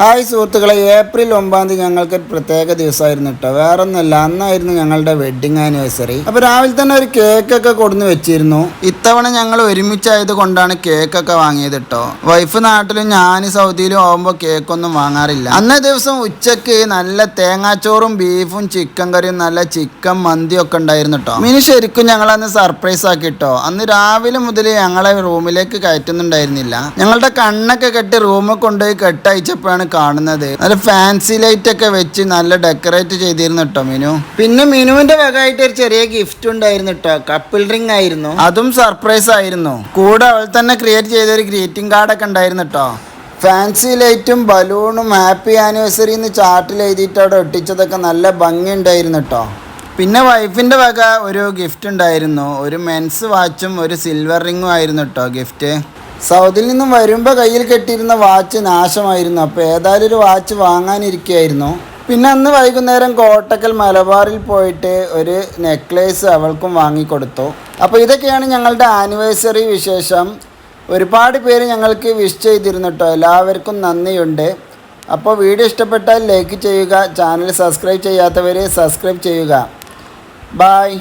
Hi സുഹൃത്തുക്കളെ April ഒമ്പതാം തീയതി ഞങ്ങൾക്ക് ഒരു പ്രത്യേക ദിവസമായിരുന്നു കേട്ടോ. വേറെ ഒന്നല്ല അന്നായിരുന്നു ഞങ്ങളുടെ വെഡിങ് ആനിവേഴ്സറി അപ്പോൾ രാവിലെ തന്നെ ഒരു കേക്കൊക്കെ കൊടുന്ന് വെച്ചിരുന്നു. ഇത്തവണ ഞങ്ങൾ ഒരുമിച്ചായത് കൊണ്ടാണ് കേക്കൊക്കെ വാങ്ങിയത് കേട്ടോ. വൈഫ് നാട്ടിലും ഞാൻ സൗദിയിലും കേക്ക് കേക്കൊന്നും വാങ്ങാറില്ല. അന്നേ ദിവസം ഉച്ചയ്ക്ക് നല്ല തേങ്ങാച്ചോറും ബീഫും ചിക്കൻ കറിയും നല്ല ചിക്കൻ മന്തിയും ഒക്കെ ഉണ്ടായിരുന്നു കേട്ടോ. മിനി ശരിക്കും ഞങ്ങൾ അന്ന് സർപ്രൈസ് ആക്കി കേട്ടോ. അന്ന് രാവിലെ മുതൽ ഞങ്ങളെ റൂമിലേക്ക് കയറ്റുന്നുണ്ടായിരുന്നില്ല. ഞങ്ങളുടെ കണ്ണൊക്കെ കെട്ടി റൂമിൽ കൊണ്ടുപോയി കെട്ടയച്ചപ്പോഴാണ് കാണുന്നത്. നല്ല ഫാൻസി ലൈറ്റ് ഒക്കെ വെച്ച് നല്ല ഡെക്കറേറ്റ് ചെയ്തിരുന്നു കേട്ടോ മിനു. പിന്നെ മിനുവിന്റെ വകയായിട്ട് ഒരു ചെറിയ ഗിഫ്റ്റ് ഉണ്ടായിരുന്നു കേട്ടോ കപ്പിൾ റിംഗ് ആയിരുന്നു. അതും സർപ്രൈസ് ആയിരുന്നു. കൂടെ അവൾ തന്നെ ക്രിയേറ്റ് ചെയ്ത ഒരു ഗ്രീറ്റിംഗ് കാർഡൊക്കെ ഉണ്ടായിരുന്നു കേട്ടോ ഫാൻസി ലൈറ്റും ബലൂണും ഹാപ്പി ആനിവേഴ്സറി എന്ന് ചാർട്ടിൽ എഴുതിയിട്ട് അവിടെ ഒട്ടിച്ചതൊക്കെ നല്ല ഭംഗി ഉണ്ടായിരുന്നു കേട്ടോ പിന്നെ വൈഫിന്റെ വക ഒരു ഗിഫ്റ്റ് ഉണ്ടായിരുന്നു. ഒരു മെൻസ് വാച്ചും ഒരു സിൽവർ റിങ്ങും ആയിരുന്നു കേട്ടോ ഗിഫ്റ്റ് സൗദിയിൽ നിന്നും വരുമ്പോൾ കയ്യിൽ കെട്ടിയിരുന്ന വാച്ച് നാശമായിരുന്നു. അപ്പോൾ ഏതായാലും ഒരു വാച്ച് വാങ്ങാനിരിക്കുകയായിരുന്നു പിന്നെ അന്ന് വൈകുന്നേരം കോട്ടക്കൽ മലബാറിൽ പോയിട്ട് ഒരു നെക്ലേസ് അവൾക്കും വാങ്ങിക്കൊടുത്തു. അപ്പോൾ ഇതൊക്കെയാണ് ഞങ്ങളുടെ ആനിവേഴ്സറി വിശേഷം. ഒരുപാട് പേര് ഞങ്ങൾക്ക് വിഷ് ചെയ്തിരുന്നു കേട്ടോ എല്ലാവർക്കും നന്ദിയുണ്ട്. അപ്പോൾ വീഡിയോ ഇഷ്ടപ്പെട്ടാൽ ലൈക്ക് ചെയ്യുക ചാനൽ സബ്സ്ക്രൈബ് ചെയ്യാത്തവർ സബ്സ്ക്രൈബ് ചെയ്യുക. ബായ്